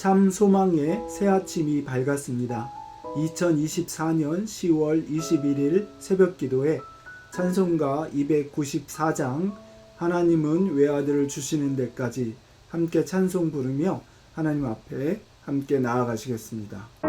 참 소망의 새 아침이 밝았습니다. 2024년 10월 21일 새벽 기도에 찬송가 294장 하나님은 외아들을 주시는 데까지 함께 찬송 부르며 하나님 앞에 함께 나아가시겠습니다.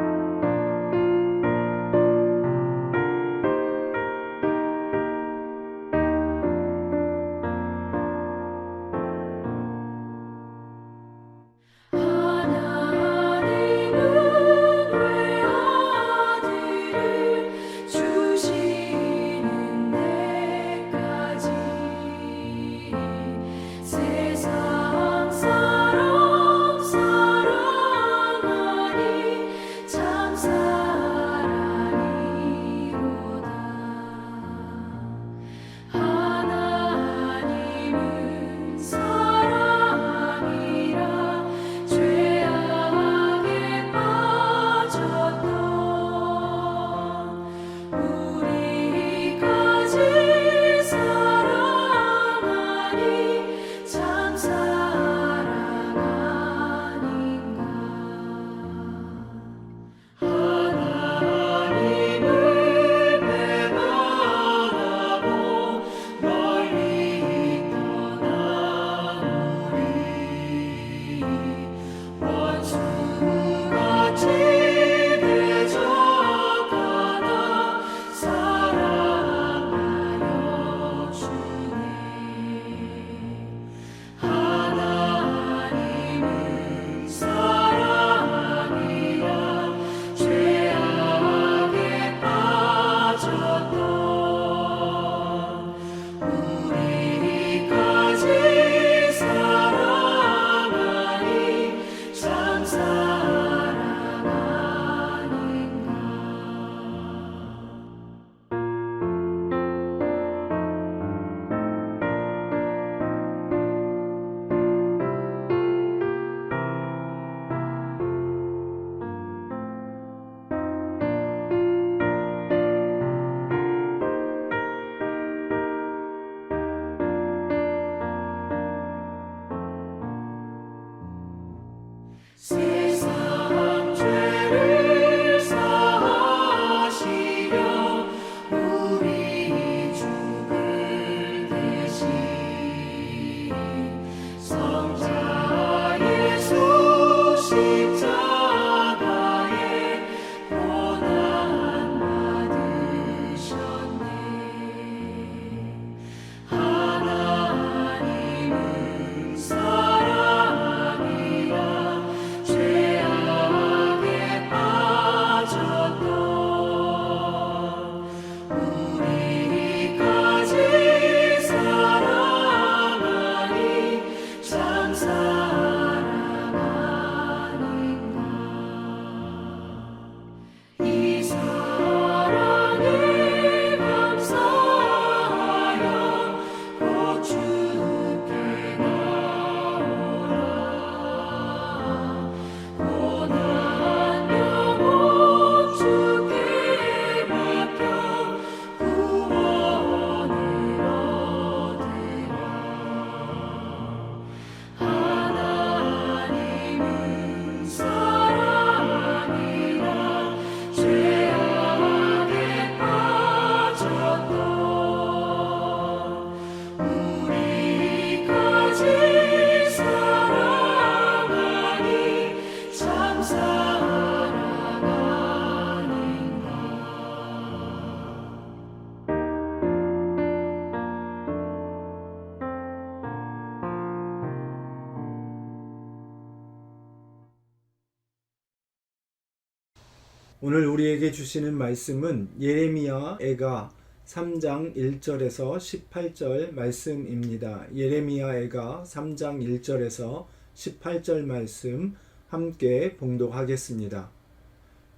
오늘 우리에게 주시는 말씀은 예레미야 애가 3장 1절에서 18절 말씀입니다. 예레미야 애가 3장 1절에서 18절 말씀 함께 봉독하겠습니다.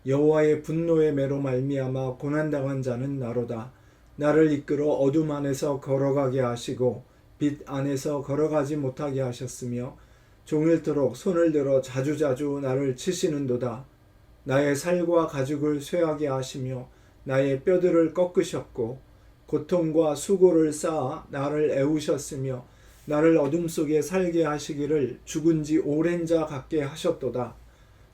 여호와의 분노의 매로 말미암아 고난당한 자는 나로다. 나를 이끌어 어둠 안에서 걸어가게 하시고 빛 안에서 걸어가지 못하게 하셨으며 종일토록 손을 들어 자주자주 나를 치시는도다. 나의 살과 가죽을 쇠하게 하시며 나의 뼈들을 꺾으셨고 고통과 수고를 쌓아 나를 애우셨으며 나를 어둠 속에 살게 하시기를 죽은 지 오랜 자 같게 하셨도다.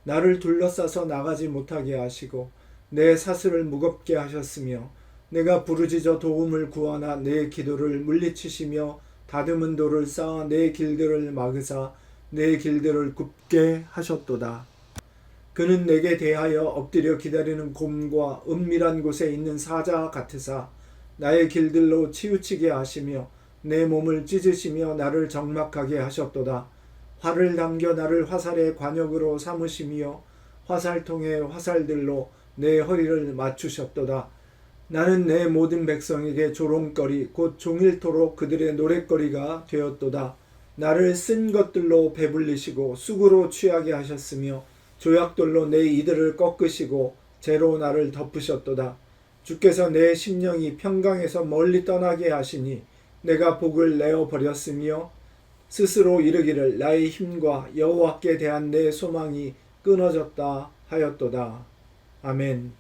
나를 둘러싸서 나가지 못하게 하시고 내 사슬을 무겁게 하셨으며 내가 부르짖어 도움을 구하나 내 기도를 물리치시며 다듬은 돌을 쌓아 내 길들을 막으사 내 길들을 굽게 하셨도다. 그는 내게 대하여 엎드려 기다리는 곰과 은밀한 곳에 있는 사자 같으사 나의 길들로 치우치게 하시며 내 몸을 찢으시며 나를 적막하게 하셨도다. 활을 당겨 나를 화살의 관역으로 삼으시며 화살통의 화살들로 내 허리를 맞추셨도다. 나는 내 모든 백성에게 조롱거리 곧 종일토록 그들의 노랫거리가 되었도다. 나를 쓴 것들로 배불리시고 쑥으로 취하게 하셨으며 조약돌로 내 이들을 꺾으시고 재로 나를 덮으셨도다. 주께서 내 심령이 평강에서 멀리 떠나게 하시니 내가 복을 내어 버렸으며 스스로 이르기를 나의 힘과 여호와께 대한 내 소망이 끊어졌다 하였도다. 아멘.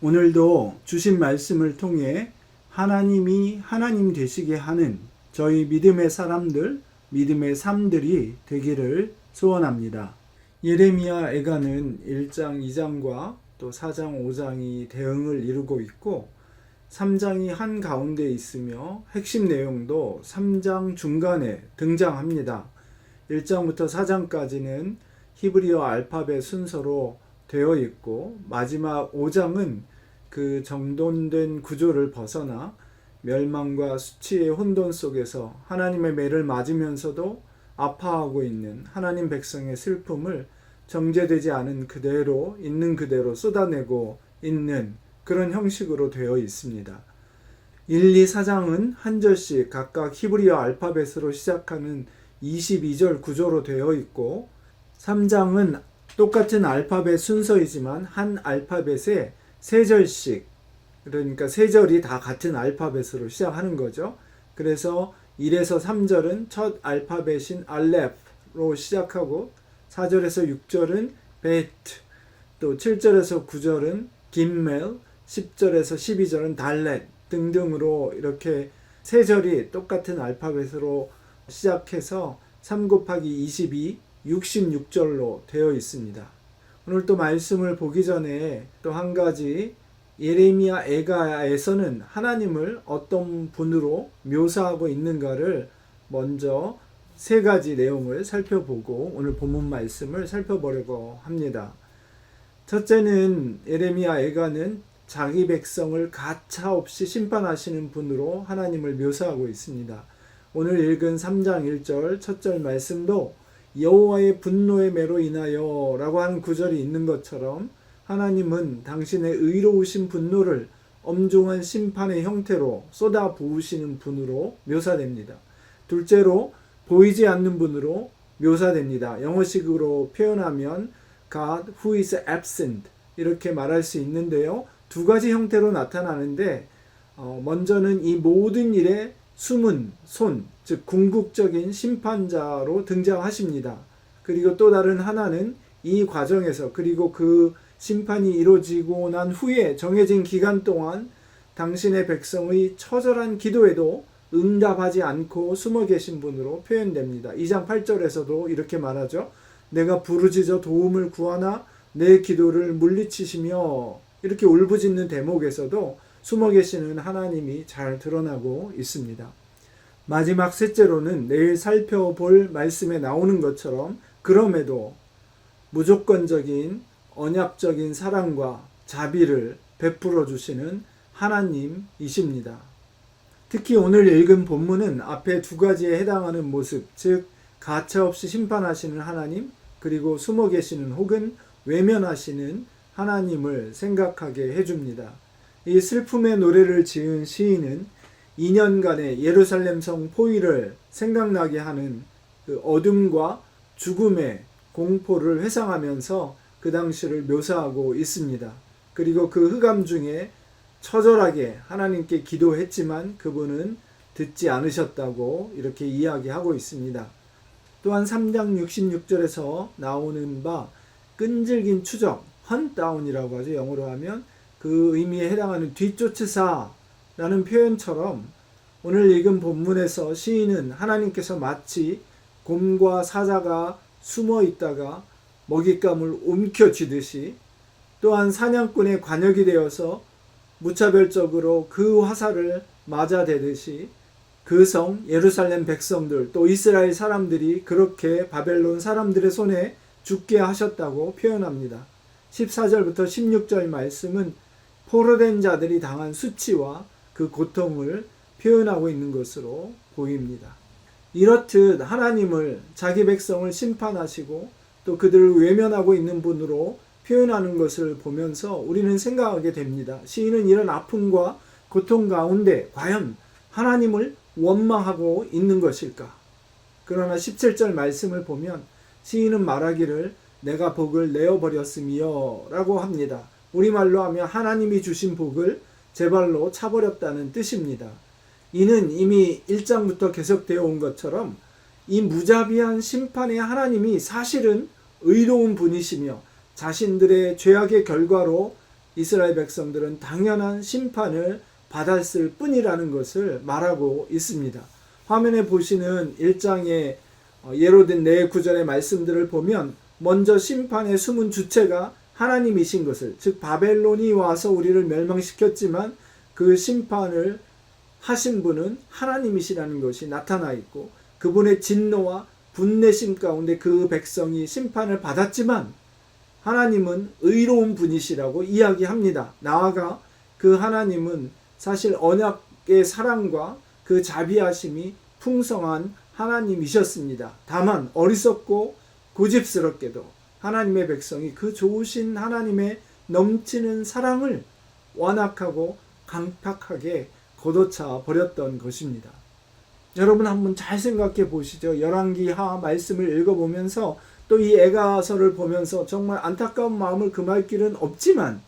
오늘도 주신 말씀을 통해 하나님이 하나님 되시게 하는 저희 믿음의 사람들, 믿음의 삶들이 되기를 소원합니다. 예레미야 애가는 1장, 2장과 또 4장, 5장이 대응을 이루고 있고 3장이 한 가운데 있으며 핵심 내용도 3장 중간에 등장합니다. 1장부터 4장까지는 히브리어 알파벳 순서로 되어 있고 마지막 5장은 그 정돈된 구조를 벗어나 멸망과 수치의 혼돈 속에서 하나님의 매를 맞으면서도 아파하고 있는 하나님 백성의 슬픔을 정제되지 않은 그대로 있는 그대로 쏟아내고 있는 그런 형식으로 되어 있습니다. 1, 2, 4장은 한 절씩 각각 히브리어 알파벳으로 시작하는 22절 구조로 되어 있고 3장은 똑같은 알파벳 순서이지만 한 알파벳에 세 절씩 그러니까 세 절이 다 같은 알파벳으로 시작하는 거죠. 그래서 1에서 3절은 첫 알파벳인 알렙로 시작하고 4절에서 6절은 베트 또 7절에서 9절은 김멜 10절에서 12절은 달렛 등등으로 이렇게 세 절이 똑같은 알파벳으로 시작해서 3 곱하기 22 66절로 되어 있습니다. 오늘 또 말씀을 보기 전에 또 한 가지 예레미야 에가에서는 하나님을 어떤 분으로 묘사하고 있는가를 먼저 세 가지 내용을 살펴보고 오늘 본문 말씀을 살펴보려고 합니다. 첫째는 예레미야 에가는 자기 백성을 가차 없이 심판하시는 분으로 하나님을 묘사하고 있습니다. 오늘 읽은 3장 1절 첫절 말씀도 여호와의 분노의 매로 인하여 라고 하는 구절이 있는 것처럼 하나님은 당신의 의로우신 분노를 엄중한 심판의 형태로 쏟아 부으시는 분으로 묘사됩니다. 둘째로 보이지 않는 분으로 묘사됩니다. 영어식으로 표현하면 God who is absent 이렇게 말할 수 있는데요. 두 가지 형태로 나타나는데 어, 먼저는 이 모든 일에 숨은 손, 즉 궁극적인 심판자로 등장하십니다. 그리고 또 다른 하나는 이 과정에서 그리고 그 심판이 이루어지고 난 후에 정해진 기간 동안 당신의 백성의 처절한 기도에도 응답하지 않고 숨어 계신 분으로 표현됩니다. 2장 8절에서도 이렇게 말하죠. 내가 부르짖어 도움을 구하나 내 기도를 물리치시며 이렇게 울부짖는 대목에서도 숨어 계시는 하나님이 잘 드러나고 있습니다. 마지막 셋째로는 내일 살펴볼 말씀에 나오는 것처럼 그럼에도 무조건적인 언약적인 사랑과 자비를 베풀어 주시는 하나님이십니다. 특히 오늘 읽은 본문은 앞에 두 가지에 해당하는 모습, 즉 가차 없이 심판하시는 하나님, 그리고 숨어 계시는 혹은 외면하시는 하나님을 생각하게 해줍니다. 이 슬픔의 노래를 지은 시인은 2년간의 예루살렘 성 포위를 생각나게 하는 그 어둠과 죽음의 공포를 회상하면서 그 당시를 묘사하고 있습니다. 그리고 그 흑암 중에 처절하게 하나님께 기도했지만 그분은 듣지 않으셨다고 이렇게 이야기하고 있습니다. 또한 3장 66절에서 나오는 바 끈질긴 추적, 헌다운이라고 하죠. 영어로 하면 그 의미에 해당하는 뒤쫓으사라는 표현처럼 오늘 읽은 본문에서 시인은 하나님께서 마치 곰과 사자가 숨어 있다가 먹잇감을 움켜쥐듯이 또한 사냥꾼의 관역이 되어서 무차별적으로 그 화살을 맞아 대듯이 그 성 예루살렘 백성들 또 이스라엘 사람들이 그렇게 바벨론 사람들의 손에 죽게 하셨다고 표현합니다. 14절부터 16절 말씀은 포로된 자들이 당한 수치와 그 고통을 표현하고 있는 것으로 보입니다. 이렇듯 하나님을 자기 백성을 심판하시고 또 그들을 외면하고 있는 분으로 표현하는 것을 보면서 우리는 생각하게 됩니다. 시인은 이런 아픔과 고통 가운데 과연 하나님을 원망하고 있는 것일까? 그러나 17절 말씀을 보면 시인은 말하기를 내가 복을 내어버렸으며 라고 합니다. 우리말로 하면 하나님이 주신 복을 제 발로 차버렸다는 뜻입니다. 이는 이미 1장부터 계속되어 온 것처럼 이 무자비한 심판의 하나님이 사실은 의로운 분이시며 자신들의 죄악의 결과로 이스라엘 백성들은 당연한 심판을 받았을 뿐이라는 것을 말하고 있습니다. 화면에 보시는 1장의 예로 든네 구절의 말씀들을 보면 먼저 심판의 숨은 주체가 하나님이신 것을 즉 바벨론이 와서 우리를 멸망시켰지만 그 심판을 하신 분은 하나님이시라는 것이 나타나 있고 그분의 진노와 분내심 가운데 그 백성이 심판을 받았지만 하나님은 의로운 분이시라고 이야기합니다. 나아가 그 하나님은 사실 언약의 사랑과 그 자비하심이 풍성한 하나님이셨습니다. 다만 어리석고 고집스럽게도 하나님의 백성이 그 좋으신 하나님의 넘치는 사랑을 완악하고 강팍하게 걷어차 버렸던 것입니다. 여러분 한번 잘 생각해 보시죠. 열왕기하 말씀을 읽어보면서 또 이 애가서를 보면서 정말 안타까운 마음을 금할 길은 없지만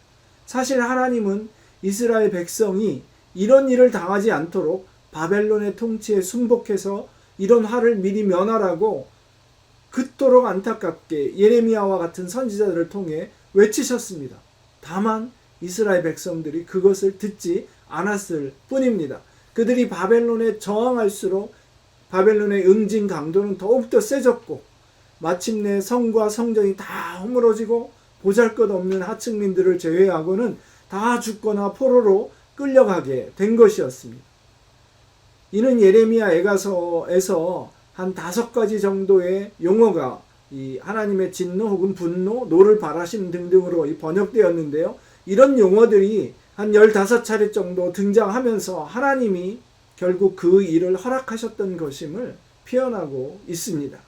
사실 하나님은 이스라엘 백성이 이런 일을 당하지 않도록 바벨론의 통치에 순복해서 이런 화를 미리 면하라고 그토록 안타깝게 예레미야와 같은 선지자들을 통해 외치셨습니다. 다만 이스라엘 백성들이 그것을 듣지 않았을 뿐입니다. 그들이 바벨론에 저항할수록 바벨론의 응징 강도는 더욱더 세졌고 마침내 성과 성전이 다 허물어지고 보잘것없는 하층민들을 제외하고는 다 죽거나 포로로 끌려가게 된 것이었습니다. 이는 예레미야 애가서에서 한 다섯 가지 정도의 용어가 이 하나님의 진노 혹은 분노, 노를 바라심 등등으로 번역되었는데요. 이런 용어들이 한 15차례 정도 등장하면서 하나님이 결국 그 일을 허락하셨던 것임을 표현하고 있습니다.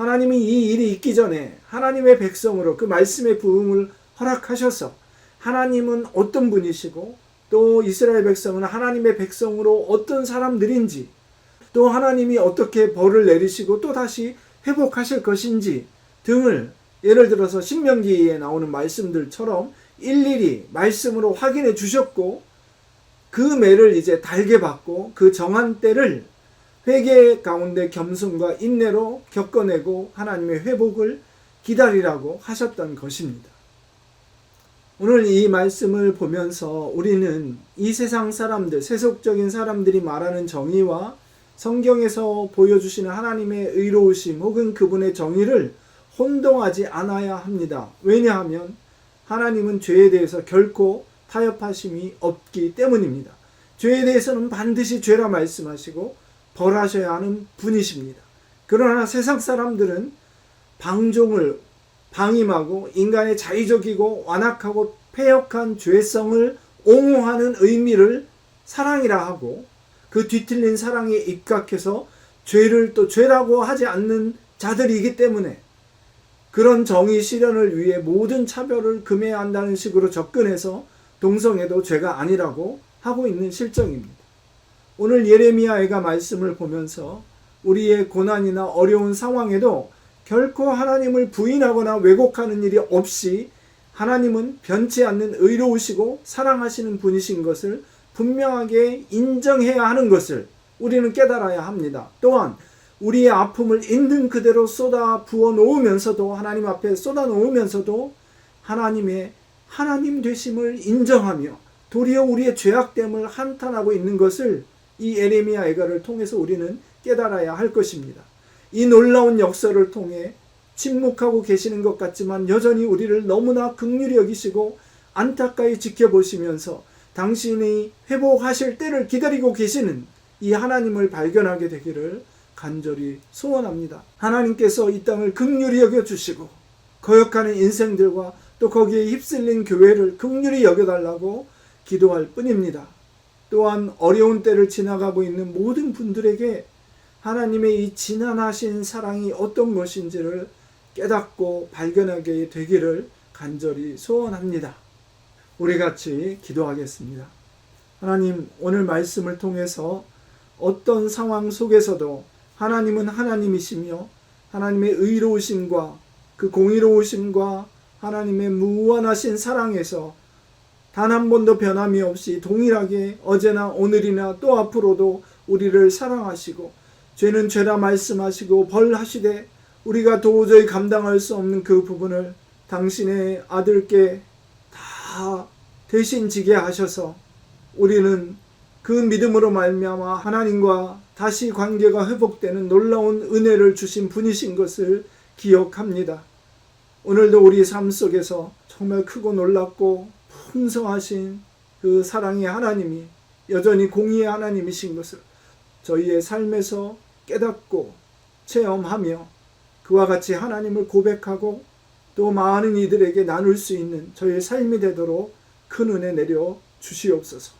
하나님이 이 일이 있기 전에 하나님의 백성으로 그 말씀의 부흥을 허락하셔서 하나님은 어떤 분이시고 또 이스라엘 백성은 하나님의 백성으로 어떤 사람들인지 또 하나님이 어떻게 벌을 내리시고 또 다시 회복하실 것인지 등을 예를 들어서 신명기에 나오는 말씀들처럼 일일이 말씀으로 확인해 주셨고 그 매를 이제 달게 받고 그 정한 때를 회개 가운데 겸손과 인내로 겪어내고 하나님의 회복을 기다리라고 하셨던 것입니다. 오늘 이 말씀을 보면서 우리는 이 세상 사람들, 세속적인 사람들이 말하는 정의와 성경에서 보여주시는 하나님의 의로우심 혹은 그분의 정의를 혼동하지 않아야 합니다. 왜냐하면 하나님은 죄에 대해서 결코 타협하심이 없기 때문입니다. 죄에 대해서는 반드시 죄라 말씀하시고 벌하셔야 하는 분이십니다. 그러나 세상 사람들은 방종을 방임하고 인간의 자의적이고 완악하고 폐역한 죄성을 옹호하는 의미를 사랑이라 하고 그 뒤틀린 사랑에 입각해서 죄를 또 죄라고 하지 않는 자들이기 때문에 그런 정의 실현을 위해 모든 차별을 금해야 한다는 식으로 접근해서 동성애도 죄가 아니라고 하고 있는 실정입니다. 오늘 예레미야애가 말씀을 보면서 우리의 고난이나 어려운 상황에도 결코 하나님을 부인하거나 왜곡하는 일이 없이 하나님은 변치 않는 의로우시고 사랑하시는 분이신 것을 분명하게 인정해야 하는 것을 우리는 깨달아야 합니다. 또한 우리의 아픔을 있는 그대로 쏟아 부어 놓으면서도 하나님 앞에 쏟아 놓으면서도 하나님의 하나님 되심을 인정하며 도리어 우리의 죄악됨을 한탄하고 있는 것을 이 에레미야 애가를 통해서 우리는 깨달아야 할 것입니다. 이 놀라운 역사를 통해 침묵하고 계시는 것 같지만 여전히 우리를 너무나 극률히 여기시고 안타까이 지켜보시면서 당신이 회복하실 때를 기다리고 계시는 이 하나님을 발견하게 되기를 간절히 소원합니다. 하나님께서 이 땅을 극률히 여겨 주시고 거역하는 인생들과 또 거기에 휩쓸린 교회를 극률히 여겨달라고 기도할 뿐입니다. 또한 어려운 때를 지나가고 있는 모든 분들에게 하나님의 이 진한하신 사랑이 어떤 것인지를 깨닫고 발견하게 되기를 간절히 소원합니다. 우리 같이 기도하겠습니다. 하나님, 오늘 말씀을 통해서 어떤 상황 속에서도 하나님은 하나님이시며 하나님의 의로우심과 그 공의로우심과 하나님의 무한하신 사랑에서 단 한 번도 변함이 없이 동일하게 어제나 오늘이나 또 앞으로도 우리를 사랑하시고 죄는 죄라 말씀하시고 벌하시되 우리가 도저히 감당할 수 없는 그 부분을 당신의 아들께 다 대신 지게 하셔서 우리는 그 믿음으로 말미암아 하나님과 다시 관계가 회복되는 놀라운 은혜를 주신 분이신 것을 기억합니다. 오늘도 우리 삶 속에서 정말 크고 놀랍고 풍성하신 그 사랑의 하나님이 여전히 공의의 하나님이신 것을 저희의 삶에서 깨닫고 체험하며 그와 같이 하나님을 고백하고 또 많은 이들에게 나눌 수 있는 저희의 삶이 되도록 큰 은혜 내려 주시옵소서.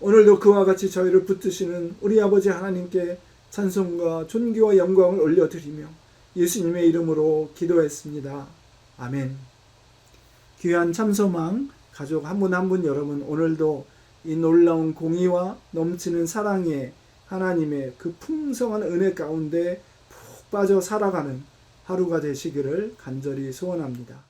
오늘도 그와 같이 저희를 붙드시는 우리 아버지 하나님께 찬송과 존귀와 영광을 올려드리며 예수님의 이름으로 기도했습니다. 아멘. 귀한 참소망 가족 한 분 한 분 여러분 오늘도 이 놀라운 공의와 넘치는 사랑의 하나님의 그 풍성한 은혜 가운데 푹 빠져 살아가는 하루가 되시기를 간절히 소원합니다.